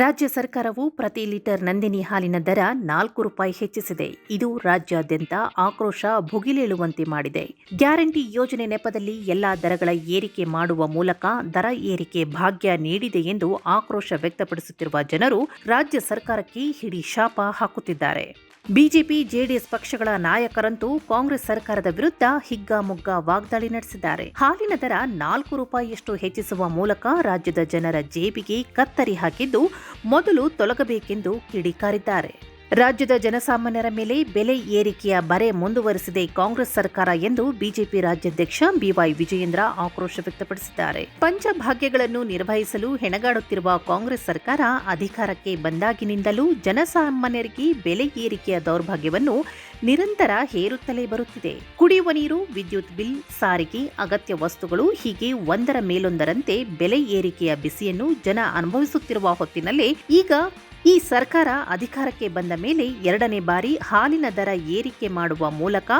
ರಾಜ್ಯ ಸರ್ಕಾರವು ಪ್ರತಿ ಲೀಟರ್ ನಂದಿನಿ ಹಾಲಿನ ದರ ನಾಲ್ಕು ರೂಪಾಯಿ ಹೆಚ್ಚಿಸಿದೆ. ಇದು ರಾಜ್ಯಾದ್ಯಂತ ಆಕ್ರೋಶ ಭುಗಿಲೇಳುವಂತೆ ಮಾಡಿದೆ. ಗ್ಯಾರಂಟಿ ಯೋಜನೆ ನೆಪದಲ್ಲಿ ಎಲ್ಲಾ ದರಗಳ ಏರಿಕೆ ಮಾಡುವ ಮೂಲಕ ದರ ಏರಿಕೆ ಭಾಗ್ಯ ನೀಡಿದೆ ಎಂದು ಆಕ್ರೋಶ ವ್ಯಕ್ತಪಡಿಸುತ್ತಿರುವ ಜನರು ರಾಜ್ಯ ಸರ್ಕಾರಕ್ಕೆ ಹಿಡಿ ಶಾಪ ಹಾಕುತ್ತಿದ್ದಾರೆ. ಬಿಜೆಪಿ, ಜೆಡಿಎಸ್ ಪಕ್ಷಗಳ ನಾಯಕರಂತೂ ಕಾಂಗ್ರೆಸ್ ಸರ್ಕಾರದ ವಿರುದ್ಧ ಹಿಗ್ಗಾಮುಗ್ಗಾ ವಾಗ್ದಾಳಿ ನಡೆಸಿದ್ದಾರೆ. ಹಾಲಿನ ದರ ನಾಲ್ಕು ರೂಪಾಯಿಯಷ್ಟು ಹೆಚ್ಚಿಸುವ ಮೂಲಕ ರಾಜ್ಯದ ಜನರ ಜೇಬಿಗೆ ಕತ್ತರಿ ಹಾಕಿದ್ದು ಮೊದಲು ತೊಲಗಬೇಕೆಂದು ಕಿಡಿಕಾರಿದ್ದಾರೆ. ರಾಜ್ಯದ ಜನಸಾಮಾನ್ಯರ ಮೇಲೆ ಬೆಲೆ ಏರಿಕೆಯ ಬರೆ ಮುಂದುವರೆಸಿದೆ ಕಾಂಗ್ರೆಸ್ ಸರ್ಕಾರ ಎಂದು ಬಿಜೆಪಿ ರಾಜ್ಯಾಧ್ಯಕ್ಷ ಬಿವೈ ವಿಜಯೇಂದ್ರ ಆಕ್ರೋಶ ವ್ಯಕ್ತಪಡಿಸಿದ್ದಾರೆ. ಪಂಚಭಾಗ್ಯಗಳನ್ನು ನಿರ್ವಹಿಸಲು ಹೆಣಗಾಡುತ್ತಿರುವ ಕಾಂಗ್ರೆಸ್ ಸರ್ಕಾರ ಅಧಿಕಾರಕ್ಕೆ ಬಂದಾಗಿನಿಂದಲೂ ಜನಸಾಮಾನ್ಯರಿಗೆ ಬೆಲೆ ಏರಿಕೆಯ ದೌರ್ಭಾಗ್ಯವನ್ನು ನಿರಂತರ ಹೇರುತ್ತಲೇ ಬರುತ್ತಿದೆ. ಕುಡಿಯುವ ನೀರು, ವಿದ್ಯುತ್ ಬಿಲ್, ಸಾರಿಗೆ, ಅಗತ್ಯ ವಸ್ತುಗಳು ಹೀಗೆ ಒಂದರ ಮೇಲೊಂದರಂತೆ ಬೆಲೆ ಏರಿಕೆಯ ಬಿಸಿಯನ್ನು ಜನ ಅನುಭವಿಸುತ್ತಿರುವ ಹೊತ್ತಿನಲ್ಲೇ ಈಗ ಈ ಸರ್ಕಾರ ಅಧಿಕಾರಕ್ಕೆ ಬಂದ ಮೇಲೆ ಎರಡನೇ ಬಾರಿ ಹಾಲಿನ ದರ ಏರಿಕೆ ಮಾಡುವ ಮೂಲಕ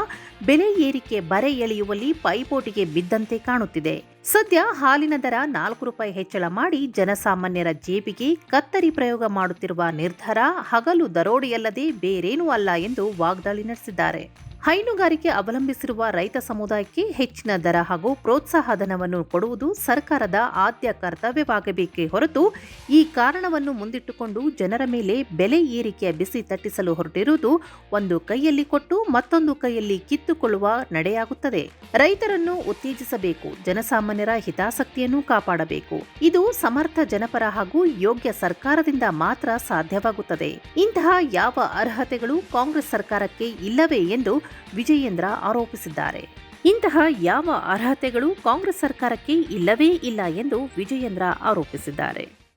ಬೆಲೆ ಏರಿಕೆ ಬರೆ ಎಳೆಯುವಲ್ಲಿ ಪೈಪೋಟಿಗೆ ಬಿದ್ದಂತೆ ಕಾಣುತ್ತಿದೆ. ಸದ್ಯ ಹಾಲಿನ ದರ ನಾಲ್ಕು ರೂಪಾಯಿ ಹೆಚ್ಚಳ ಮಾಡಿ ಜನಸಾಮಾನ್ಯರ ಜೇಬಿಗೆ ಕತ್ತರಿ ಪ್ರಯೋಗ ಮಾಡುತ್ತಿರುವ ನಿರ್ಧಾರ ಹಗಲು ದರೋಡೆಯಲ್ಲದೆ ಬೇರೇನೂ ಅಲ್ಲ ಎಂದು ವಾಗ್ದಾಳಿ ನಡೆಸಿದ್ದಾರೆ. ಹೈನುಗಾರಿಕೆ ಅವಲಂಬಿಸಿರುವ ರೈತ ಸಮುದಾಯಕ್ಕೆ ಹೆಚ್ಚಿನ ದರ ಹಾಗೂ ಪ್ರೋತ್ಸಾಹ ಧನವನ್ನು ಕೊಡುವುದು ಸರ್ಕಾರದ ಆದ್ಯ ಕರ್ತವ್ಯವಾಗಬೇಕೇ ಹೊರತು ಈ ಕಾರಣವನ್ನು ಮುಂದಿಟ್ಟುಕೊಂಡು ಜನರ ಮೇಲೆ ಬೆಲೆ ಏರಿಕೆಯ ಬಿಸಿ ತಟ್ಟಿಸಲು ಹೊರಟಿರುವುದು ಒಂದು ಕೈಯಲ್ಲಿ ಕೊಟ್ಟು ಮತ್ತೊಂದು ಕೈಯಲ್ಲಿ ಕಿತ್ತುಕೊಳ್ಳುವ ನಡೆಯಾಗುತ್ತದೆ. ರೈತರನ್ನು ಉತ್ತೇಜಿಸಬೇಕು, ಜನಸಾಮಾನ್ಯರ ಹಿತಾಸಕ್ತಿಯನ್ನು ಕಾಪಾಡಬೇಕು. ಇದು ಸಮರ್ಥ ಜನಪರ ಹಾಗೂ ಯೋಗ್ಯ ಸರ್ಕಾರದಿಂದ ಮಾತ್ರ ಸಾಧ್ಯವಾಗುತ್ತದೆ. ಇಂತಹ ಯಾವ ಅರ್ಹತೆಗಳು ಕಾಂಗ್ರೆಸ್ ಸರ್ಕಾರಕ್ಕೆ ಇಲ್ಲವೇ ಎಂದು ವಿಜಯೇಂದ್ರ ಆರೋಪಿಸಿದ್ದಾರೆ. ಇಂತಹ ಯಾವ ಅರ್ಹತೆಗಳು ಕಾಂಗ್ರೆಸ್ ಸರ್ಕಾರಕ್ಕೆ ಇಲ್ಲವೇ ಇಲ್ಲ ಎಂದು ವಿಜಯೇಂದ್ರ ಆರೋಪಿಸಿದ್ದಾರೆ.